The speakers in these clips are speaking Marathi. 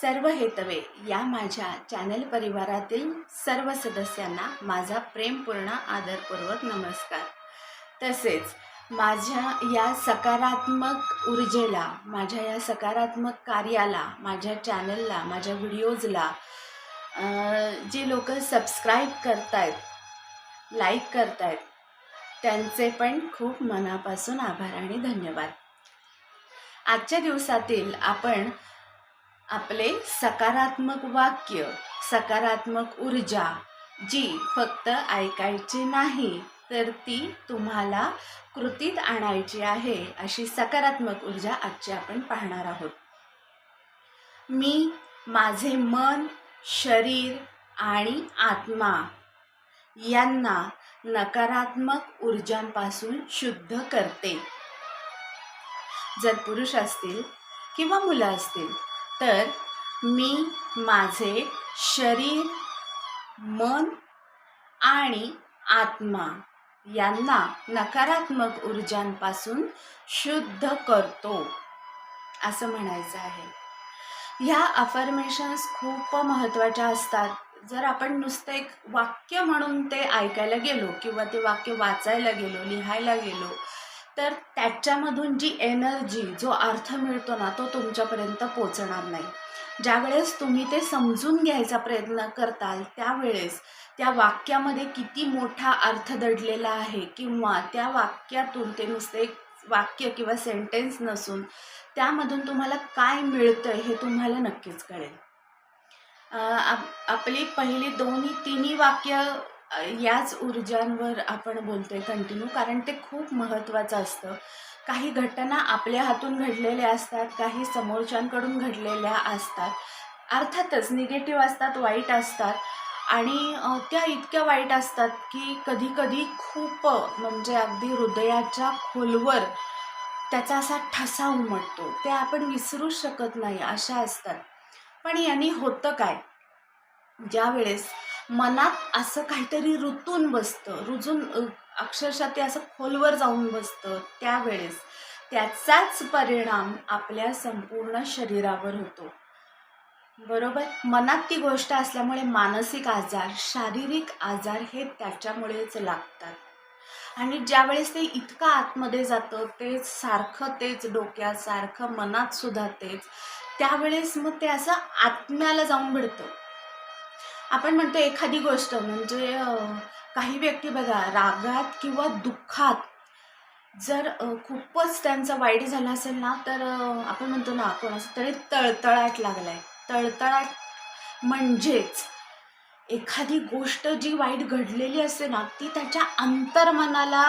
सर्व हेतवे या माझ्या चॅनल परिवारातील सर्व सदस्यांना माझा प्रेमपूर्ण आदरपूर्वक नमस्कार. तसेच माझ्या या सकारात्मक ऊर्जेला माझ्या या सकारात्मक कार्याला माझ्या चॅनलला माझ्या व्हिडिओजला जे लोक सबस्क्राईब करतायत लाईक करतायत त्यांचे पण खूप मनापासून आभार आणि धन्यवाद. आजच्या दिवसातील आपण आपले सकारात्मक वाक्य सकारात्मक ऊर्जा जी फक्त ऐकायची नाही तर ती तुम्हाला कृतीत आणायची आहे अशी सकारात्मक ऊर्जा आजची आपण पाहणार आहोत. मी माझे मन शरीर आणि आत्मा यांना नकारात्मक ऊर्जांपासून शुद्ध करते. जर पुरुष असतील किंवा मुलं असतील तर मी माझे शरीर मन आणि आत्मा यांना नकारात्मक ऊर्जांपासून शुद्ध करतो असं म्हणायचं आहे. ह्या अफर्मेशन्स खूप महत्त्वाच्या असतात. जर आपण नुसतं एक वाक्य म्हणून ते ऐकायला गेलो किंवा ते वाक्य वाचायला गेलो लिहायला गेलो तर त्याच्यामधून जी एनर्जी जो अर्थ मिळतो ना तो तुमच्यापर्यंत पोचणार नाही. ज्यावेळेस तुम्ही ते समजून घ्यायचा प्रयत्न करताल त्यावेळेस त्या वाक्यामध्ये किती मोठा अर्थ दडलेला आहे किंवा त्या वाक्यातून ते नुसते एक वाक्य किंवा सेंटेन्स नसून त्यामधून तुम्हाला काय मिळतं हे तुम्हाला नक्कीच कळेल. आप- आपली पहिली दोन्ही तिन्ही वाक्य याच ऊर्जांवर आपण बोलतोय कंटिन्यू कारण ते खूप महत्त्वाचं असतं. काही घटना आपल्या हातून घडलेल्या असतात काही समोरच्यांकडून घडलेल्या असतात. अर्थातच निगेटिव्ह असतात वाईट असतात. आणि त्या इतक्या वाईट असतात की कधीकधी खूप म्हणजे अगदी हृदयाच्या खोलवर त्याचा असा ठसा उमटतो. ते आपण विसरूच शकत नाही अशा असतात. पण यांनी होतं काय? ज्यावेळेस मनात असं काहीतरी रुतून बसतं. रुजून अक्षरशः ते असं खोलवर जाऊन बसतं त्यावेळेस. त्याचाच परिणाम आपल्या संपूर्ण शरीरावर होतो. बरोबर? मनात ती गोष्ट असल्यामुळे मानसिक आजार शारीरिक आजार हे त्याच्यामुळेच लागतात. आणि ज्यावेळेस ते इतकं आतमध्ये जातं तेच सारखं तेच डोक्यात सारखं मनात सुद्धा तेच त्यावेळेस मग ते असं आत्म्याला जाऊन भिडतं. आपण म्हणतो एखादी गोष्ट म्हणजे काही व्यक्ती बघा रागात किंवा दुःखात जर खूपच त्यांचं वाईट झाला असेल ना तर आपण म्हणतो ना कोणाचं तरी तळतळाट लागलाय. तळतळाट म्हणजेच एखादी गोष्ट जी वाईट घडलेली असते ना ती त्याच्या अंतर्मनाला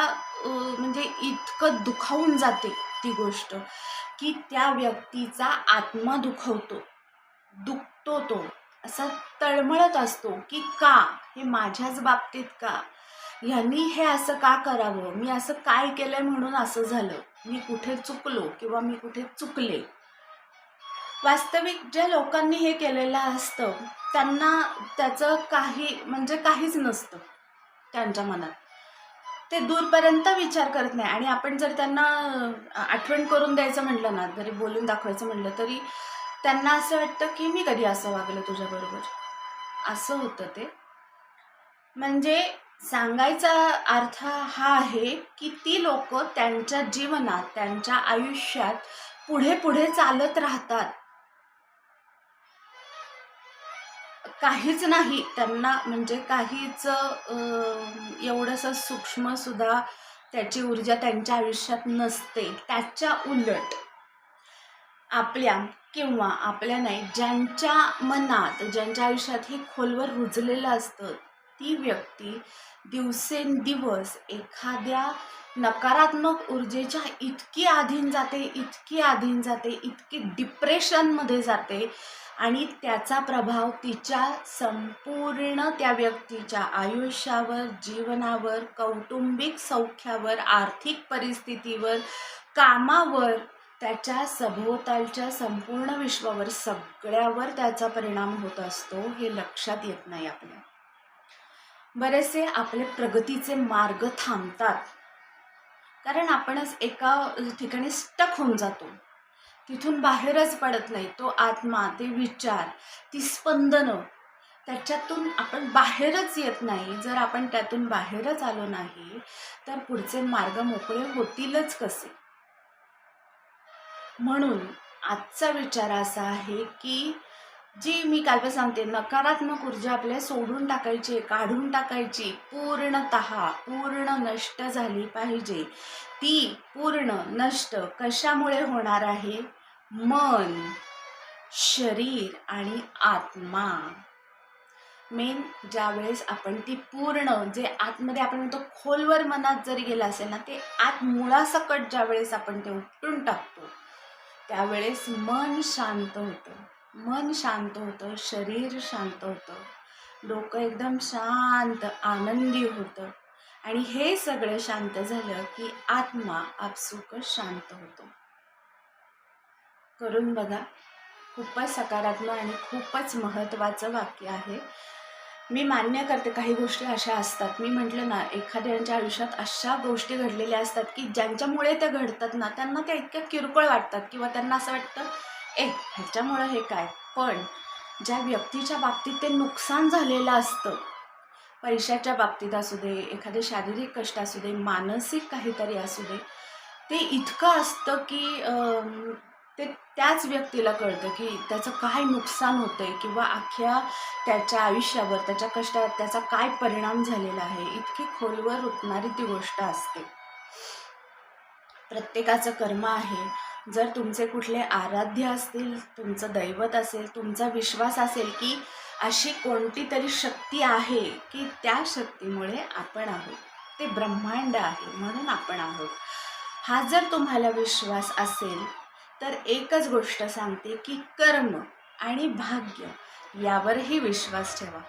म्हणजे इतकं दुखावून जाते ती गोष्ट की त्या व्यक्तीचा आत्मा दुखवतो दुखतो तो. असा तळमळत असतो की का? हे माझ्याच बाबतीत का? ह्यांनी हे असं का करावं? मी असं काय केलंय म्हणून असं झालं? मी कुठे चुकलो किंवा मी कुठे चुकले? वास्तविक ज्या लोकांनी हे केलेलं असतं त्यांना त्याचं काही म्हणजे काहीच नसतं त्यांच्या मनात. ते दूरपर्यंत विचार करत नाही. आणि आपण जर त्यांना आठवण करून द्यायचं म्हटलं ना जरी बोलून दाखवायचं म्हटलं तरी त्यांना असं वाटतं की मी कधी असं वागलं तुझ्याबरोबर? असं होतं ते. म्हणजे सांगायचा अर्थ हा आहे की ती लोक त्यांच्या जीवनात त्यांच्या आयुष्यात पुढे पुढे चालत राहतात. काहीच नाही त्यांना म्हणजे काहीच एवढंसं सूक्ष्म सुद्धा त्याची ऊर्जा त्यांच्या आयुष्यात नसते. त्याच्या उलट. आपल्या किंवा आपल्या नाही ज्यांच्या मनात ज्यांच्या आयुष्यात हे खोलवर रुजलेलं असतं ती व्यक्ती दिवसेंदिवस एखाद्या नकारात्मक ऊर्जेच्या इतकी आधीन जाते इतकी आधीन जाते इतकी डिप्रेशनमध्ये जाते आणि त्याचा प्रभाव तिच्या संपूर्ण त्या व्यक्तीच्या आयुष्यावर जीवनावर कौटुंबिक सौख्यावर आर्थिक परिस्थितीवर कामावर त्याच्या सभोवतालच्या संपूर्ण विश्वावर सगळ्यावर त्याचा परिणाम होत असतो हे लक्षात येत नाही आपल्या. बरेचसे आपले प्रगतीचे मार्ग थांबतात. कारण आपणच एका ठिकाणी स्टक होऊन जातो. तिथून बाहेरच पडत नाही. तो आत्मा ते विचार ती स्पंदनं त्याच्यातून आपण बाहेरच येत नाही. जर आपण त्यातून बाहेरच आलो नाही तर पुढचे मार्ग मोकळे होतीलच कसे? म्हणून आजचा विचार असा आहे की जी मी काल पण सांगते नकारात्मक ऊर्जा आपल्या सोडून टाकायची काढून टाकायची पूर्णत पूर्ण नष्ट झाली पाहिजे. ती पूर्ण नष्ट कशामुळे होणार आहे? मन शरीर आणि आत्मा. मेन ज्यावेळेस आपण ती पूर्ण जे आतमध्ये आपण म्हणतो खोलवर मनात जरी गेलं असेल ना ते आत मुळासकट ज्यावेळेस आपण ते उपटून टाकतो त्यावेळेस मन शांत होतं. मन शांत होतं शरीर शांत होतं. डोकं एकदम शांत आनंदी होतं. आणि हे सगळं शांत झालं की आत्मा आपसुक शांत होतो. करून बघा खूपच सकारात्मक आणि खूपच महत्त्वाचं वाक्य आहे. मी मान्य करते काही गोष्टी अशा असतात. मी म्हटलं ना एखाद्याच्या आयुष्यात अशा गोष्टी घडलेल्या असतात की ज्यांच्यामुळे त्या घडतात ना त्यांना त्या इतक्या किरकोळ वाटतात किंवा त्यांना असं वाटतं ए ह्याच्यामुळं हे काय? पण ज्या व्यक्तीच्या बाबतीत ते नुकसान झालेलं असतं पैशाच्या बाबतीत असू दे एखादे शारीरिक कष्ट असू दे मानसिक काहीतरी असू दे ते इतकं असतं की ते त्याच व्यक्तीला कळतं की त्याचं काय नुकसान होतं आहे किंवा अख्ख्या त्याच्या आयुष्यावर त्याच्या कष्टावर त्याचा काय परिणाम झालेला आहे. इतकी खोलवर रुतणारी ती गोष्ट असते. प्रत्येकाचं कर्म आहे. जर तुमचे कुठले आराध्य असतील तुमचं दैवत असेल तुमचा विश्वास असेल की अशी कोणती तरी शक्ती आहे की त्या शक्तीमुळे आपण आहोत. ते ब्रह्मांड आहे म्हणून आपण आहोत. हा जर तुम्हाला विश्वास असेल तर एकच गोष्ट सांगते की कर्म आणि भाग्य यावरही विश्वास ठेवा.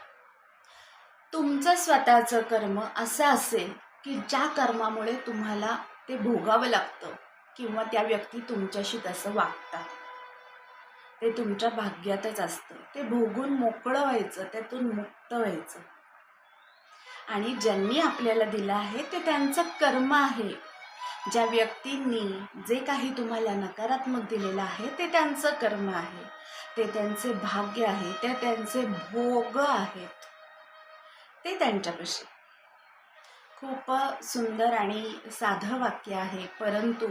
तुमचं स्वतःचं कर्म असं असेल की ज्या कर्मामुळे तुम्हाला ते भोगावं लागतं किंवा त्या व्यक्ती तुमच्याशी तसं वागतात. ते तुमच्या भाग्यातच असतं. ते भोगून मोकळं व्हायचं त्यातून मुक्त व्हायचं. आणि ज्यांनी आपल्याला दिलं आहे ते त्यांचं कर्म आहे. ज्या व्यक्तींनी जे काही तुम्हाला नकारात्मक दिलेलं आहे ते त्यांचं कर्म आहे. ते त्यांचे भाग्य आहे ते त्यांचे भोग आहेत. ते त्यांच्यापाशी. खूप सुंदर आणि साधं वाक्य आहे परंतु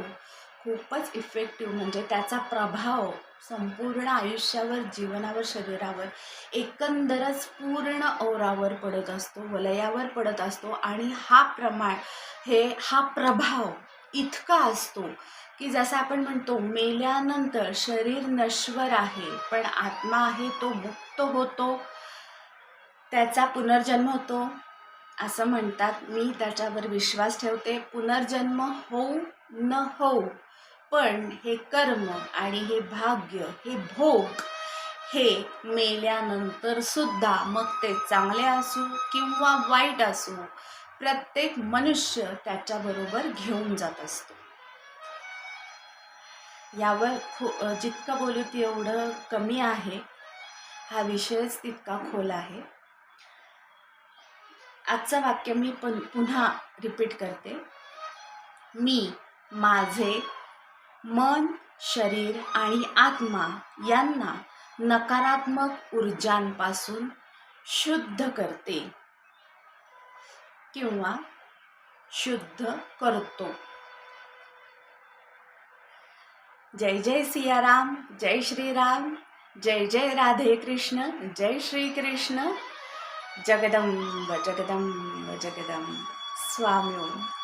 खूपच इफेक्टिव्ह म्हणजे त्याचा प्रभाव संपूर्ण आयुष्यावर जीवनावर शरीरावर एकंदरच पूर्ण ओरावर पडत असतो वलयावर पडत असतो आणि हा प्रमाण हे हा प्रभाव इतका असतो की जसं आपण म्हणतो मेल्यानंतर शरीर नश्वर आहे पण आत्मा आहे तो मुक्त होतो त्याचा पुनर्जन्म होतो असं म्हणतात. मी त्याच्यावर विश्वास ठेवते. पुनर्जन्म होऊ न होऊ पण हे कर्म आणि हे भाग्य हे भोग हे मेल्यानंतर सुद्धा मग ते चांगले असू किंवा वाईट असू प्रत्येक मनुष्य त्याच्याबरोबर घेऊन जात असतो. यावर खो जितकं बोलू तेवढं कमी आहे. हा विषयच तितका खोल आहे. आजचं वाक्य मी पण पुन्हा रिपीट करते. मी माझे मन शरीर आणि आत्मा यांना नकारात्मक ऊर्जांपासून शुद्ध करते. किंवा शुद्ध करतो. जय जय सियाराम जय श्रीराम जय जय राधे कृष्ण जय श्री कृष्ण. जगदंब जगदंब जगदंब. स्वामी